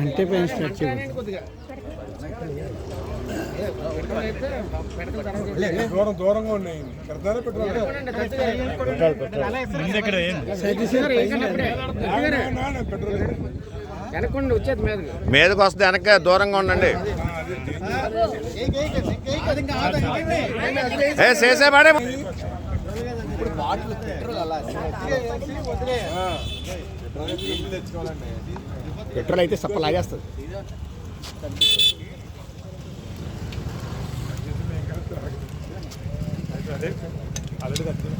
అంటే పైన స్టార్ట్ చేయాలి దూరం దూరంగా ఉన్నాయి. పెడతారా పెట్రోల్ పెట్రోల్ మీదకి. వస్తే వెనక దూరంగా ఉండండి. ఏ చేసే పాడే పెట్రోల్ అయితే సప్ప లాగేస్తుంది.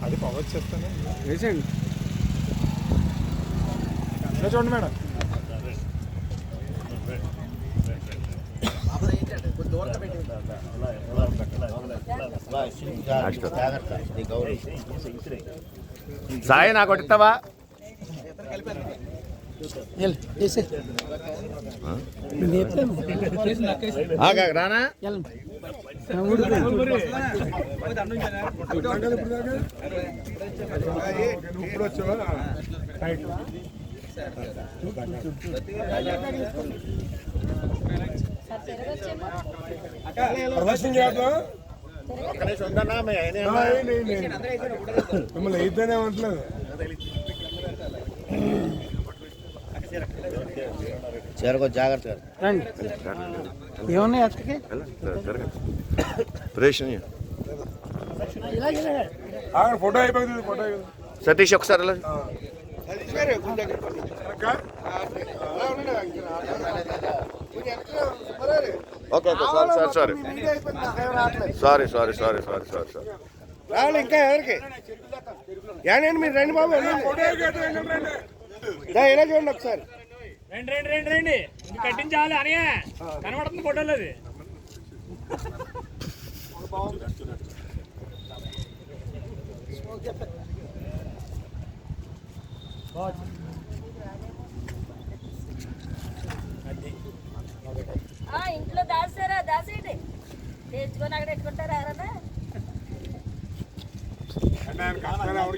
అది పవర్ చేస్తాను వేసేయండి చూడండి మేడం. సాయి నాకు కొట్టిస్తావా రానా? ప్రదర్శన మిమ్మల్ని అయితేనే చేరుకో జాగ్రత్తగా రండి ఏమున్నాయి అక్కడికి రేషన్ ఆగండి, ఫోటో అయిపోయింది ఫోటో అయిపోయింది సతీష్ ఒకసారి ఇలా. అక్క? Okay okay sorry sorry sorry sorry sorry sorry sorry sorry రావాలి ఇంకా ఎవరికి ఏనండి మీరు రండి బాబు వెళ్ళండి. ఫోటో అయిపోయింది, రండి. దా, ఇలా చూడండి ఒకసారి రండి రండి రండి రండి. ఇది కట్టించాలి అని కనబడుతుంది ఫోటోలో అది. ఆ, ఇంట్లో దాస్తారా? దాసేయండి. తెచ్చుకొని అక్కడ పెట్టుకుంటారా ఎవరన్నా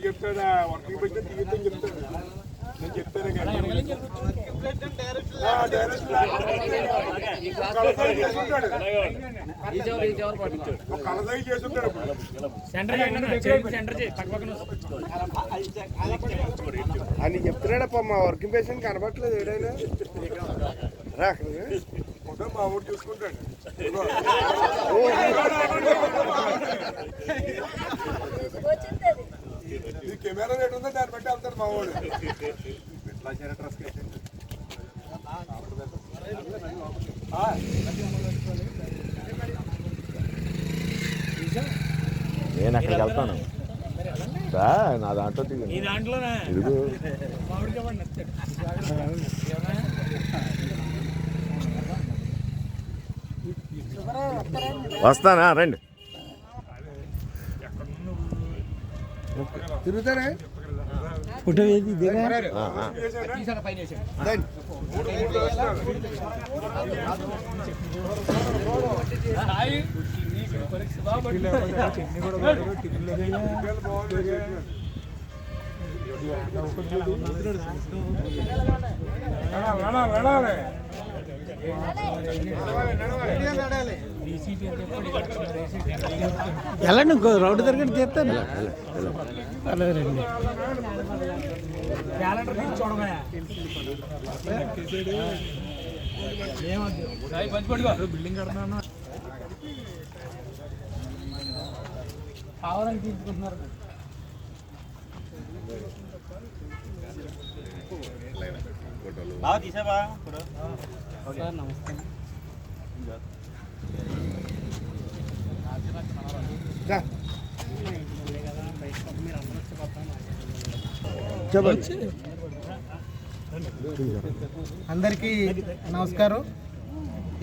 చెప్తాడా వర్కింగ్ చెప్తాడు. నేను చెప్తాను. అని చెప్తున్నాడప్ప మా వర్కింగ్ పేషెంట్ కనబట్లేదు ఏడైనా. రా. చూసుకుంటాడు. కెమెరా రేట్ ఉందా దాన్ని బట్టి వెళ్తాడు మావాడు ఎట్లా డ్రెస్ నేను అక్కడికి వెళ్తాను. సార్ నా దాంట్లో ఇదిగో. వస్తానా? రండి. తిరుగుతారా ఫోటో ఏది? దిగా వేణా వేణా వేణా వెళ్ళండి ఇంకో రౌండ్ దగ్గర తీస్తాను. పర్లేదండి బిల్డింగ్ కడతాను కావాలని తీసుకుంటున్నారు బాగా తీసావా? ఇప్పుడు. రా. చెప్పండి. అందరికీ నమస్కారం.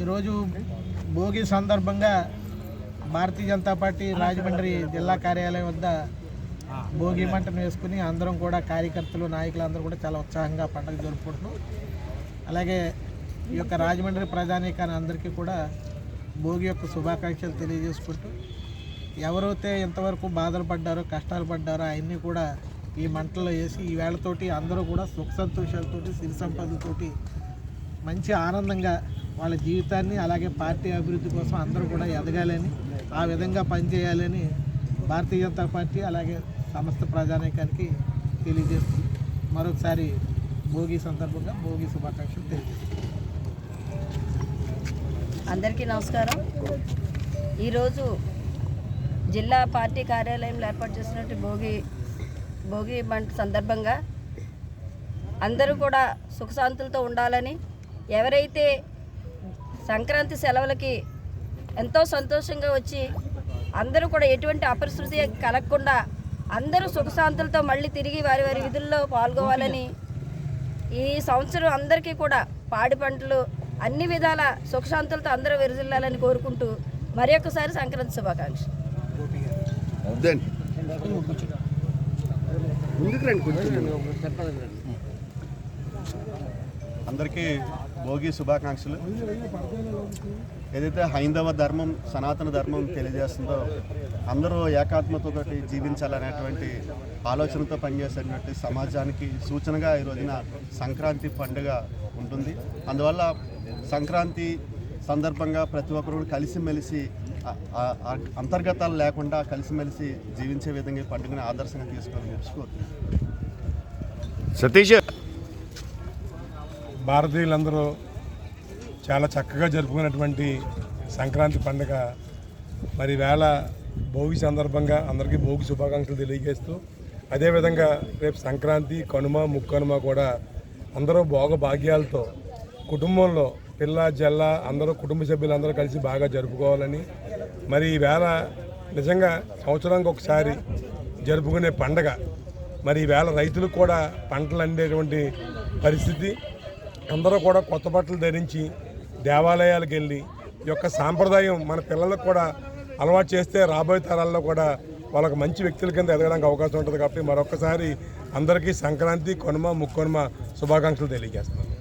ఈరోజు భోగి సందర్భంగా భారతీయ జనతా పార్టీ రాజమండ్రి జిల్లా కార్యాలయం వద్ద భోగి మంటను వేసుకుని అందరం కూడా కార్యకర్తలు నాయకులు అందరూ కూడా చాలా ఉత్సాహంగా పండుగ జరుపుకుంటున్నాం. అలాగే ఈ యొక్క రాజమండ్రి ప్రజానీకాన్ని అందరికీ కూడా భోగి యొక్క శుభాకాంక్షలు తెలియజేసుకుంటూ ఎవరైతే ఇంతవరకు బాధలు పడ్డారో కష్టాలు పడ్డారో అవన్నీ కూడా ఈ మంటల్లో వేసి ఈ వేళతోటి అందరూ కూడా సుఖ సంతోషాలతోటి సిరి సంపదలతోటి మంచి ఆనందంగా వాళ్ళ జీవితాన్ని అలాగే పార్టీ అభివృద్ధి కోసం అందరూ కూడా ఎదగాలని ఆ విధంగా పనిచేయాలని భారతీయ జనతా పార్టీ అలాగే సమస్త ప్రజానీకానికి తెలియజేస్తుంది. మరొకసారి భోగి సందర్భంగా భోగి శుభాకాంక్షలు తెలియజేస్తుంది అందరికీ నమస్కారం. ఈరోజు జిల్లా పార్టీ కార్యాలయంలో ఏర్పాటు చేసినట్టు భోగి భోగి మంట సందర్భంగా అందరూ కూడా సుఖశాంతులతో ఉండాలని ఎవరైతే సంక్రాంతి సెలవులకి ఎంతో సంతోషంగా వచ్చి అందరూ కూడా ఎటువంటి అపరిస్థితి కలగకుండా అందరూ సుఖశాంతులతో మళ్ళీ తిరిగి వారి వారి విధుల్లో పాల్గొవాలని ఈ సంవత్సరం అందరికీ కూడా పాడి పంటలు అన్ని విధాల సుఖశాంతులతో అందరూ విరజిల్లాలని కోరుకుంటూ మరి ఒక్కసారి సంక్రాంతి శుభాకాంక్ష అందరికీ భోగి శుభాకాంక్షలు. ఏదైతే హైందవ ధర్మం సనాతన ధర్మం తెలియజేస్తుందో అందరూ ఏకాత్మతతోటి జీవించాలనేటువంటి ఆలోచనతో పనిచేసేటువంటి సమాజానికి సూచనగా ఈ రోజున సంక్రాంతి పండుగ ఉంటుంది. అందువల్ల సంక్రాంతి సందర్భంగా ప్రతి ఒక్కరు కలిసిమెలిసి అంతర్గతాలు లేకుండా కలిసిమెలిసి జీవించే విధంగా ఈ పండుగని ఆదర్శంగా తీసుకోవాలని చెప్పి సతీష్ భారతీయులందరూ చాలా చక్కగా జరుపుకున్నటువంటి సంక్రాంతి పండుగ. మరి వేళ భోగి సందర్భంగా అందరికీ భోగి శుభాకాంక్షలు తెలియజేస్తూ అదేవిధంగా రేపు సంక్రాంతి కనుమ ముక్కనుమ కూడా అందరూ భోగ భాగ్యాలతో కుటుంబంలో పిల్ల జల్ల అందరూ కుటుంబ సభ్యులందరూ కలిసి బాగా జరుపుకోవాలని. మరి ఈ వేళ నిజంగా సంవత్సరానికి ఒకసారి జరుపుకునే పండగ. మరి ఈవేళ రైతులకు కూడా పంటలు అందేటువంటి పరిస్థితి. అందరూ కూడా కొత్త బట్టలు ధరించి దేవాలయాలకు వెళ్ళి ఈ యొక్క సాంప్రదాయం మన పిల్లలకు కూడా అలవాటు చేస్తే రాబోయే తరాల్లో కూడా వాళ్ళకి మంచి వ్యక్తుల కింద ఎదగడానికి అవకాశం ఉంటుంది కాబట్టి మరొకసారి అందరికీ సంక్రాంతి కొనుమ ముక్కొనుమ శుభాకాంక్షలు తెలియజేస్తున్నాను